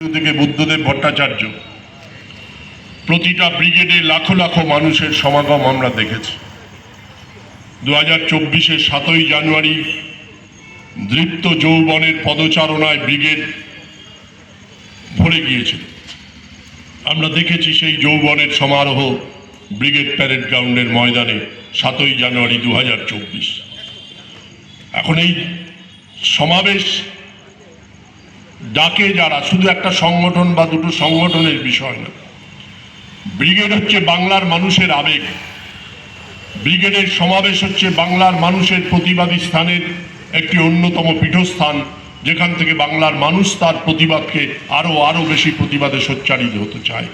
থেকে বুদ্ধদেব ভট্টাচার্য। প্রতিটা ব্রিগেডে লাখো লাখো মানুষের সমাগম আমরা দেখেছি। দু হাজার চব্বিশের সাতই জানুয়ারি দৃপ্ত যৌবনের পদচারণায় ব্রিগেড ভরে গিয়েছিল আমরা দেখেছি সেই যৌবনের সমারোহ ব্রিগেড প্যারেড গ্রাউন্ডের ময়দানে সাতই জানুয়ারি দু এখন এই সমাবেশ ডাকে যারা, শুধু একটা সংগঠন বা দুটো সংগঠনের বিষয় না। ব্রিগেড হচ্ছে বাংলার মানুষের আবেগ। ব্রিগেডের সমাবেশ হচ্ছে বাংলার মানুষের প্রতিবাদী স্থানের একটি অন্যতম পীঠস্থান, যেখান থেকে বাংলার মানুষ তার প্রতিবাদকে আরও আরও বেশি প্রতিবাদে সোচ্চারিত হতে চায়।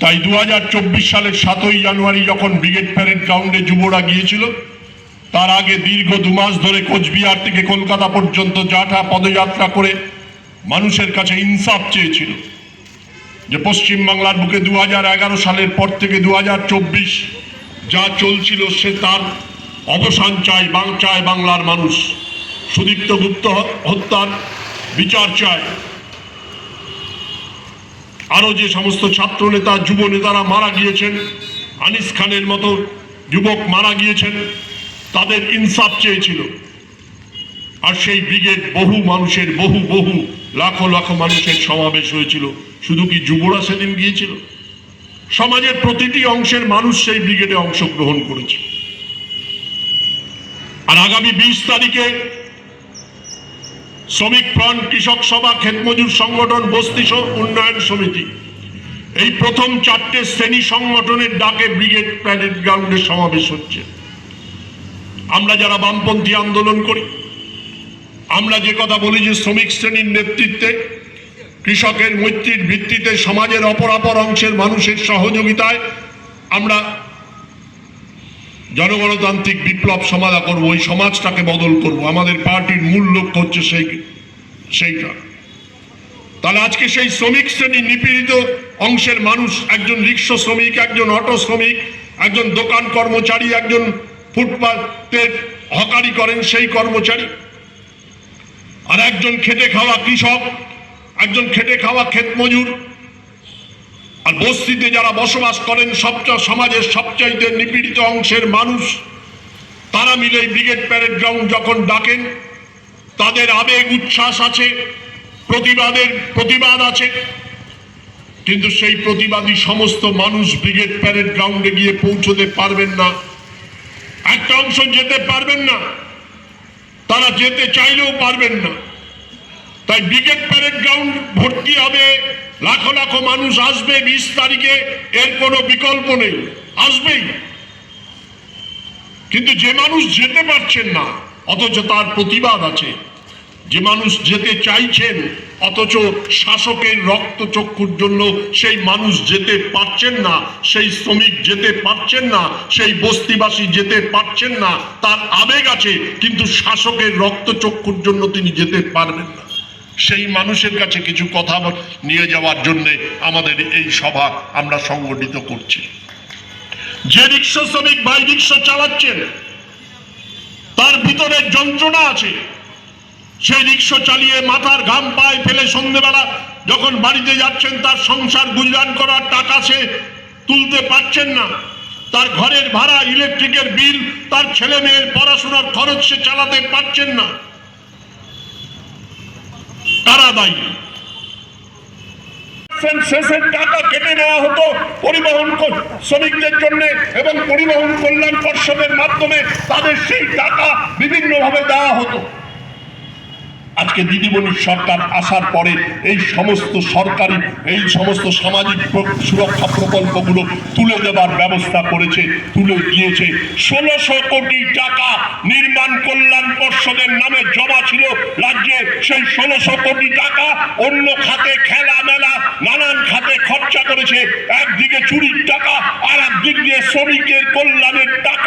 তাই দু হাজার চব্বিশ সালের সাতই জানুয়ারি যখন ব্রিগেড প্যারেড গ্রাউন্ডে যুবরা গিয়েছিল তার আগে দীর্ঘ দু মাস ধরে কোচবিহার থেকে কলকাতা পর্যন্ত জাঠা পদযাত্রা করে মানুষের কাছে ইনসাফ চেয়েছিল যে পশ্চিমবাংলার বুকে দু হাজার এগারো সালের পর থেকে দু হাজার চব্বিশ যা চলছিল সে তার অবসান চায় বাং, চায় বাংলার মানুষ। সুদীপ্ত গুপ্ত হত্যার বিচার চায়। আরও যে সমস্ত ছাত্র নেতা যুব নেতারা মারা গিয়েছেন, আনিস খানের মতো যুবক মারা গিয়েছেন তাদের ইনসাফ চেয়েছিল। আর সেই ব্রিগেড বহু মানুষের, বহু বহু, লাখো লাখো মানুষের সমাবেশ হয়েছিল। শুধু কি যুবরা সেদিন গিয়েছিল? সমাজের প্রতিটি অংশের মানুষ সেই ব্রিগেডে অংশগ্রহণ করেছে আর আগামী বিশ তারিখে শ্রমিক ফ্রন্ট কৃষক সভা ক্ষেতমজুর সংগঠন, বস্তি উন্নয়ন সমিতি। এই প্রথম চারটে শ্রেণি সংগঠনের ডাকে ব্রিগেড প্যারেড গ্রাউন্ডে সমাবেশ হচ্ছে। আমরা যারা বামপন্থী আন্দোলন করি, আমরা যে কথা বলি যে শ্রমিক শ্রেণির নেতৃত্বে, কৃষকের মৈত্রীর ভিত্তিতে সমাজের অপরাপর অংশের মানুষের সহযোগিতায় আমরা জনগণতান্ত্রিক বিপ্লব সমাধা করব, ওই সমাজটাকে বদল করব। আমাদের পার্টির মূল লক্ষ্য হচ্ছে সেই, সেইটা। তাহলে আজকে সেই শ্রমিক শ্রেণি নিপীড়িত অংশের মানুষ, একজন রিক্সা শ্রমিক, একজন অটো শ্রমিক, একজন দোকান কর্মচারী, একজন ফুটপাতে হকারি করেন সেই কর্মচারী। আর একজন খেটে খাওয়া কৃষক, একজন খেটে খাওয়া ক্ষেত মজুর। আর বস্তিতে যারা বসবাস করেন সবচেয়ে সমাজের সবচাইতে নিপীড়িত অংশের মানুষ, তারা মিলে ব্রিগেড প্যারেড গ্রাউন্ড যখন ডাকেন, তাদের আবেগ, উচ্ছ্বাস আছে, প্রতিবাদের, প্রতিবাদ আছে। কিন্তু সেই প্রতিবাদী সমস্ত মানুষ ব্রিগেড প্যারেড গ্রাউন্ডে গিয়ে পৌঁছতে পারবেন না। একটা অংশ যেতে পারবেন না, তারা যেতে চাইলেও পারবেন না। তাই ব্রিগেড প্যারেড গ্রাউন্ড ভর্তি হবে, লাখো লাখো মানুষ আসবে বিশ তারিখে, এর কোনো বিকল্প নেই, আসবেই। কিন্তু যে মানুষ যেতে পারছেন না, অথচ তার প্রতিবাদ আছে। যে মানুষ যেতে চাইছেন, অথচ শাসকের রক্তচক্ষুর জন্য সেই মানুষ যেতে পারছেন না, সেই শ্রমিক যেতে পারছেন না, সেই বস্তিবাসী যেতে পারছেন না, তার আবেগ আছে, কিন্তু শাসকের রক্তচক্ষুর জন্য তিনি যেতে পারবেন না। সেই মানুষের কাছে কিছু কথা নিয়ে যাওয়ার জন্য আমাদের এই সভা আমরা সংগঠিত করছি। যে রিক্সা শ্রমিক ভাই রিক্সা চালাচ্ছেন, তার ভিতরে যন্ত্রণা আছে। সেই রিক্সা চালিয়ে মাথার ঘাম পায়ে ফেলে সন্ধেবেলা যখন বাড়িতে যাচ্ছেন, তার সংসার গুজরান করার টাকা সে তুলতে পারছেন না। তার ঘরের ভাড়া, ইলেকট্রিকের বিল, তার ছেলে মেয়ের পড়াশোনার খরচ সে চালাতে পারছেন না। কারা দায়ী? শেষের টাকা কেটে নেওয়া হতো পরিবহন শ্রমিকদের জন্য এবং পরিবহন কল্যাণ পর্ষদের মাধ্যমে। তাদের সেই টাকা হতো আজকে দিদিমণির সরকার আসার পরে এই সমস্ত সরকারি, এই সমস্ত সামাজিক সুরক্ষা প্রকল্পগুলো তুলে দেবার ব্যবস্থা করেছে, তুলে দিয়েছে। ষোলোশো কোটি টাকা নির্মাণ কল্যাণ পর্ষদের নামে জমা ছিল রাজ্যে। সেই ষোলোশো কোটি টাকা অন্য খাতে খেলা মেলা, নানান খাতে খরচা করেছে। একদিকে চুরির টাকা আর একদিক দিয়ে শ্রমিকের কল্যাণের টাকা।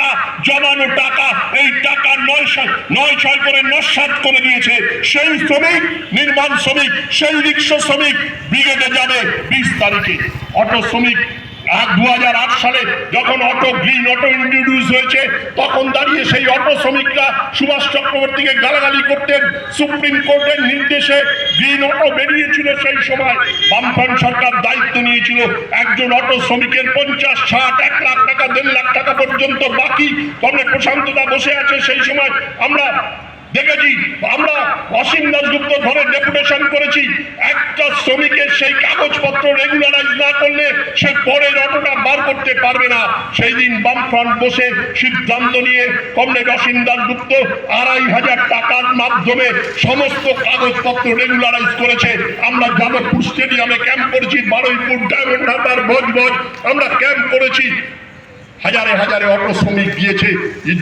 জমানো টাকা, এই টাকা নয় নয় ছয় করে নস্বাত করে দিয়েছে। সেই শ্রমিক, নির্মাণ শ্রমিক, সেই রিক্সা শ্রমিক ব্রিগেডে যাবে বিশ তারিখে। অটো শ্রমিক আর দু সালে যখন অটো ইন্ট্রোডিউস হয়েছে, তখন দাঁড়িয়ে সেই অটো শ্রমিকরা সুভাষ চক্রবর্তীকে গালাগালি করতেন। সুপ্রিম কোর্টের নির্দেশে বেরিয়েছিল সেই সময়। সরকার দায়িত্ব নিয়েছিল একজন অটো শ্রমিকের পঞ্চাশ, ষাট, এক লাখ টাকা, দেড় লাখ টাকা পর্যন্ত। বাকি কমে প্রশান্তদা বসে আছে সেই সময়। আমরা দেখেছি, আমরা অসীম দাসগুপ্ত ধরে ডেপুটেশন করেছি। একটা শ্রমিকের সেই কাগজপত্র রেগুলারাইজ না করলে সে পরের অটোটা বার করতে পারবে না। সেই দিন বামফ্রন্ট বসে সিদ্ধান্ত নিয়ে কমরেড অসীম দাসগুপ্ত আড়াই হাজার টাকার মাধ্যমে সমস্ত কাগজপত্র রেগুলারাইজ করেছে। আমরা যাদবপুর স্টেডিয়ামে ক্যাম্প করেছি, বারুইপুর, ডায়মন্ড হারবার ভোজভোজ আমরা ক্যাম্প করেছি। হাজারে হাজারে অটো শ্রমিক গিয়েছে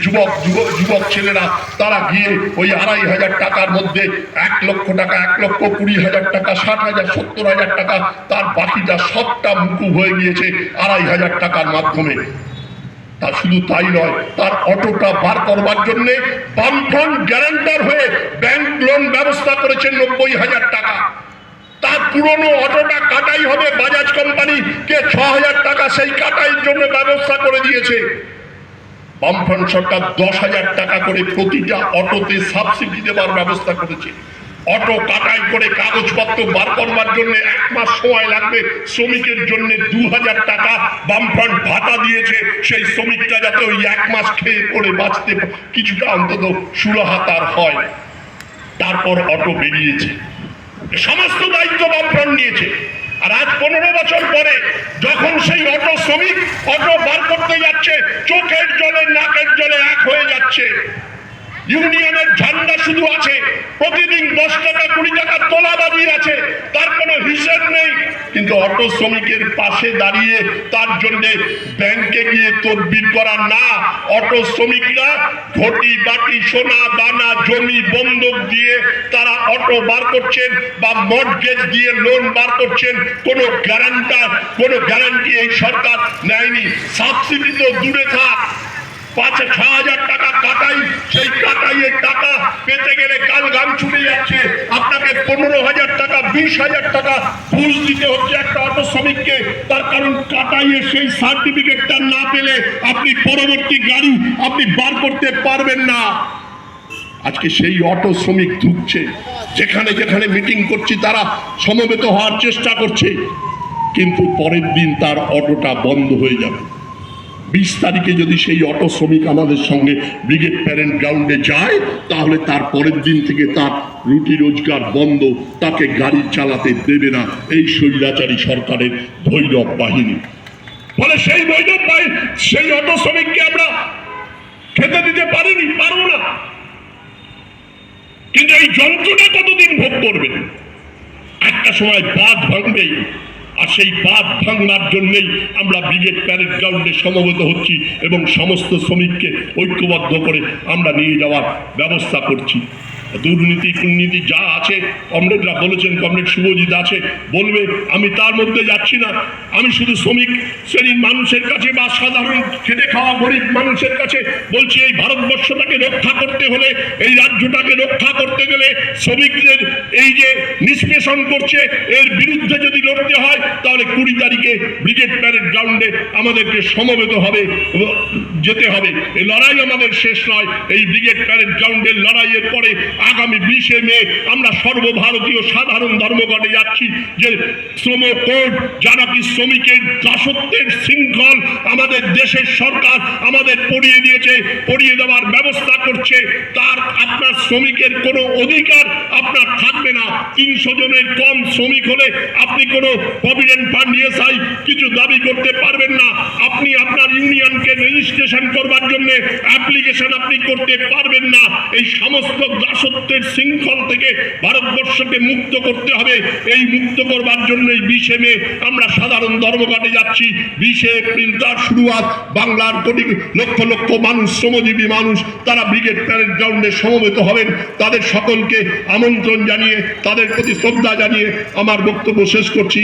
যুবক যুবক যুবক ছেলেরা, তারা গিয়ে ওই আড়াই হাজার টাকার মধ্যে এক লক্ষ টাকা, এক লক্ষ কুড়ি হাজার টাকা, ষাট হাজার, সত্তর হাজার টাকা, তার বাকিটা সবটা মুকু হয়ে গিয়েছে আড়াই হাজার টাকার মাধ্যমে। তা শুধু তাই নয়, তার অটোটা বার করবার জন্য বামফ্রন্ট গ্যারান্টার হয়ে ব্যাংক লোন ব্যবস্থা করেছে নব্বই হাজার টাকা। তার পুরনো অটোটা কাটাই হবে বাজাজ কোম্পানি, কে ছ হাজার টাকা সেই কাটাইয়ের জন্য ব্যবস্থা করে দিয়েছে। বামফ্রন্ট সরকার দশ হাজার টাকা করে প্রতিটা অটোতে সাবসিডি দেওয়ার ব্যবস্থা করেছে। অটো কাটাই করে কাগজপত্র বার করবার জন্য এক মাস সময় লাগবে, শ্রমিকের জন্য দু হাজার টাকা বামফ্রন্ট ভাতা দিয়েছে। সেই শ্রমিকটা যাতে ওই এক মাস খেয়ে করে বাঁচতে কিছুটা অন্তত সুরাহা তার হয়। তারপর অটো বেরিয়েছে। সমস্ত দায়িত্ব বামফ্রন্ট নিয়েছে। আর আজ পনেরো বছর পরে যখন সেই অটো শ্রমিক অটো বার করতে যাচ্ছে, চোখের জলে, নাকের জলে এক হয়ে যাচ্ছে। ইউনিয়নের ঝান্ডা শুধু আছে, প্রতিদিন দশ টাকা, কুড়ি টাকা তোলা তোলাবাজি আছে, তার কোনো হিসেব নেই। কিন্তু অটো শ্রমিকের পাশে দাঁড়িয়ে তার জন্য ব্যাংকে গিয়ে তদবির করা না, অটো শ্রমিকরা ঘটি, বাটি, সোনা, দানা, জমি বন্ধক দিয়ে তারা অটো বার করছেন বা মর্টগেজ দিয়ে লোন বার করছেন। কোনো গ্যারান্টার, কোনো গ্যারান্টি এই সরকার নেয়নি। সাবসিডি তো দূরে থাক। পাঁচ ছ হাজার টাকা কাটাই সেই কাটাইয়ের টাকা পেতে গেলে কাল গান ছুটে যাচ্ছে আপনাকে পনেরো হাজার টাকা বিশ হাজার টাকা ঘুষ দিতে হচ্ছে একটা অটো শ্রমিককে তার কারণ কাটাইয়ের সেই সার্টিফিকেটটা না পেলে আপনি পরবর্তী গাড়ি আপনি বার করতে পারবেন না। আজকে সেই অটো শ্রমিক ঢুকছে। যেখানে যেখানে মিটিং করছি, তারা সমবেত হওয়ার চেষ্টা করছে। কিন্তু পরের দিন তার অটোটা বন্ধ হয়ে যাবে। বিশ তারিখে যদি সেই অটো শ্রমিক আমাদের সঙ্গে ব্রিগেড প্যারেন্ট গ্রাউন্ডে যায়, তাহলে তার পরের দিন থেকে তার রুটি রোজগার বন্ধ, তাকে গাড়ি চালাতে দেবে না এই স্বৈরাচারী সরকারের ভৈরব বাহিনী। ফলে সেই ভৈরব বাহিনী, সেই অটো শ্রমিককে আমরা খেতে দিতে পারিনি, পারব না। কিন্তু এই যন্ত্রটা কতদিন ভোগ করবে একটা সময় বাঁধ ভাঙবেই। আর সেই বাদ ভাঙার জন্যেই আমরা ব্রিগেড প্যারেড গ্রাউন্ডে সমবেত হচ্ছি এবং সমস্ত শ্রমিককে ঐক্যবদ্ধ করে আমরা নিয়ে যাওয়ার ব্যবস্থা করছি। দুর্নীতি দুর্নীতি যা আছে, কমরেডরা বলেছেন, কমরেড শুভজিৎ আছে, বলবে, আমি তার মধ্যে যাচ্ছি না। আমি শুধু শ্রমিক শ্রেণির মানুষের কাছে বা সাধারণ খেটে খাওয়া গরিব মানুষের কাছে বলছি, এই ভারতবর্ষটাকে রক্ষা করতে হলে, এই রাজ্যটাকে রক্ষা করতে গেলে শ্রমিকদের এই যে নিষ্পেষণ করছে, এর বিরুদ্ধে যদি লড়তে হয়, তাহলে কুড়ি তারিখে ব্রিগেড প্যারেড গ্রাউন্ডে আমাদেরকে সমবেত হবে, যেতে হবে। এই লড়াই আমাদের শেষ নয়, এই ব্রিগেড প্যারেড গ্রাউন্ডের লড়াইয়ের পরে আগামী বিশে মে আমরা সর্বভারতীয় সাধারণ ধর্মঘটে যাচ্ছি যে শ্রম কোড যারা কি শ্রমিকের দাসত্বের শৃঙ্খল আমাদের দেশের সরকার আমাদের পড়িয়ে দিয়েছে, পড়িয়ে দেওয়ার ব্যবস্থা করছে। তার আপনার শ্রমিকের কোনো অধিকার আপনার থাকবে না। তিনশো জনের কম শ্রমিক হলে আপনি কোনো প্রভিডেন্ট ফান্ড, ইএসআই কিছু দাবি করতে পারবেন না। আপনি আপনার ইউনিয়নকে রেজিস্ট্রেশন করবার জন্য অ্যাপ্লিকেশন আপনি করতে পারবেন না। এই সমস্ত দাসত্বের শৃঙ্খল থেকে ভারতবর্ষকে মুক্ত করতে হবে। এই মুক্ত করবার জন্যই বিশে মে আমরা সাধারণ ধর্মঘটে যাচ্ছি। বিশে এপ্রিল তার শুরুয়াত। বাংলার কোটি লক্ষ লক্ষ মানুষ, শ্রমজীবী মানুষ, তারা ব্রিগেড প্যারেড গ্রাউন্ডে সমবেত হবেন। তাদের সকলকে আমন্ত্রণ জানিয়ে, তাদের প্রতি শ্রদ্ধা জানিয়ে আমার বক্তব্য শেষ করছি।